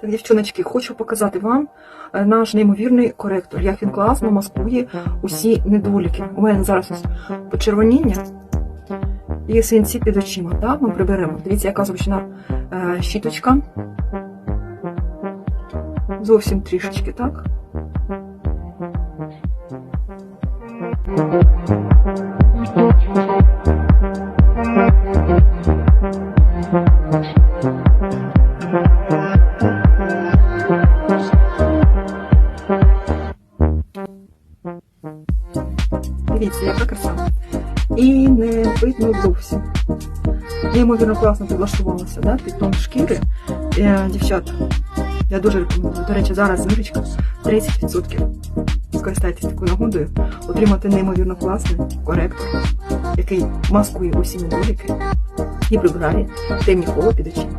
Так, дівчоночки, хочу показати вам е, наш неймовірний коректор, як він класно маскує усі недоліки. У мене зараз почервоніння і синці під очима. Так, ми приберемо. Дивіться, яка зручна е, щіточка. Зовсім трішечки, так? Дивіться, яка краса. І не видно зовсім. Неймовірно класно підлаштувалася, да? під тон шкіри. Е, дівчата, я дуже рекомендую. До речі, зараз знижечка 30%. Скористайтесь такою нагодою, отримати неймовірно класний коректор, який маскує усі недоліки і прибирає темні коло під очима.